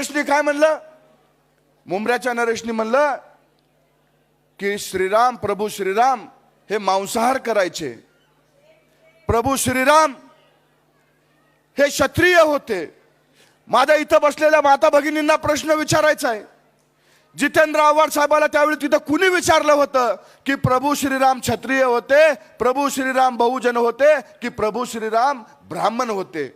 नरेशने काय म्हणलं? मुंबऱ्याच्या नरेशने म्हणलं की श्रीराम प्रभू श्रीराम हे मांसाहार करायचे. प्रभू श्रीराम हे क्षत्रिय होते. माझ्या इथं बसलेल्या माता भगिनींना प्रश्न विचारायचा आहे. जितेंद्र आव्हाड साहेबाला त्यावेळी तिथं कुणी विचारलं होतं की प्रभू श्रीराम क्षत्रिय होते प्रभू श्रीराम बहुजन होते की प्रभू श्रीराम ब्राह्मण होते?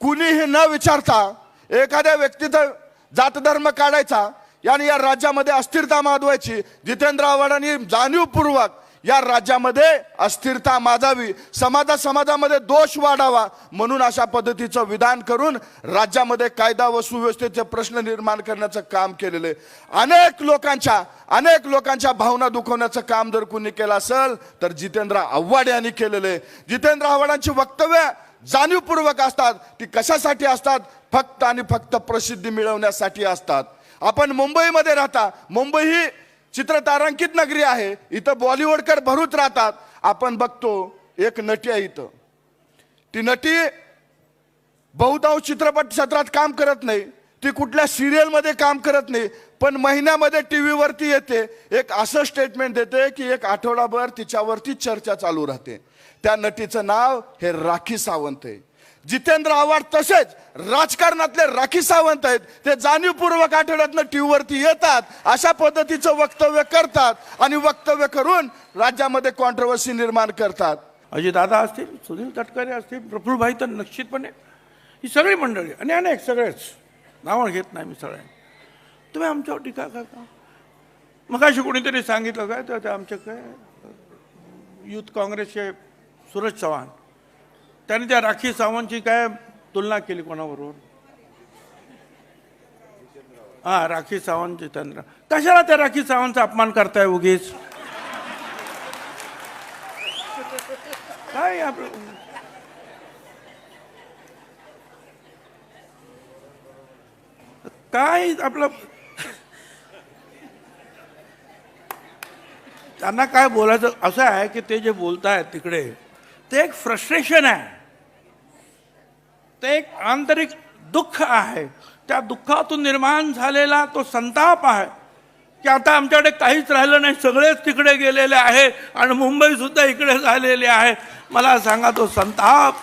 कुणीही न विचारता एखाद्या व्यक्तीचं जातधर्म काढायचा आणि या राज्यामध्ये अस्थिरता माजवायची. जितेंद्र आव्हाडांनी जाणीवपूर्वक या राज्यामध्ये अस्थिरता माजावी. समाजा समाजामध्ये दोष वाढावा म्हणून अशा पद्धतीचं विधान करून राज्यामध्ये कायदा व सुव्यवस्थेचे प्रश्न निर्माण करण्याचं काम केलेलं आहे. अनेक लोकांच्या अनेक लोकांच्या भावना दुखवण्याचं काम जर कुणी केलं असेल तर जितेंद्र आव्हाड यांनी केलेलं आहे. जितेंद्र आव्हाडांची वक्तव्य जाणीवपूर्वक असतात. ती कशासाठी असतात? फक्त आणि फक्त प्रसिद्धी मिळवण्यासाठी असतात. आपण मुंबईमध्ये राहता मुंबई ही चित्रतारांकित नगरी आहे इथं बॉलिवूडकर भरूच राहतात. आपण बघतो एक नटी आहे इथं. ती नटी बहुतांश चित्रपट क्षेत्रात काम करत नाही. ती कुठल्या सिरियलमध्ये काम करत नाही पण महिन्यामध्ये टी व्हीवरती येते. एक असं स्टेटमेंट देते की एक आठवडाभर तिच्यावरती चर्चा चालू राहते. त्या नटीचं नाव हे राखी सावंत आहे. जितेंद्र आव्हाड तसेच राजकारणातले राखी सावंत आहेत ते जाणीवपूर्वक आठवड्यातनं टीव्हीवरती येतात अशा पद्धतीचं वक्तव्य करतात आणि वक्तव्य करून राज्यामध्ये कॉन्ट्रोवर्सी निर्माण करतात. अजितदादा असतील सुनील तटकरे असतील प्रफुल्लभाई तर निश्चितपणे. ही सगळी मंडळी आणि अनेक सगळेच. नावं घेत नाही मी सगळ्यांनी. तुम्ही आमच्यावर टीका करता? मग अशी कोणीतरी सांगितलं काय? तर ते काय? युथ काँग्रेसचे सूरज चव्हाण. त्याने त्या राखी सावंतची काय तुलना केली कोणाबरोबर? हा राखी सावंत जितेंद्र. कशाला त्या राखी सावंतचा अपमान करताय उगीच? काय आपलं? काय आपलं? त्यांना काय बोलायचं? असं आहे की ते जे बोलतायत तिकडे ते एक फ्रस्ट्रेशन आहे. ते एक आंतरिक दुःख आहे. त्या दुःखातून निर्माण झालेला तो संताप आहे. की आता आमच्याकडे काहीच राहिलं नाही सगळेच तिकडे गेलेले आहे आणि मुंबई सुद्धा इकडे झालेले आहे. मला सांगा तो संताप.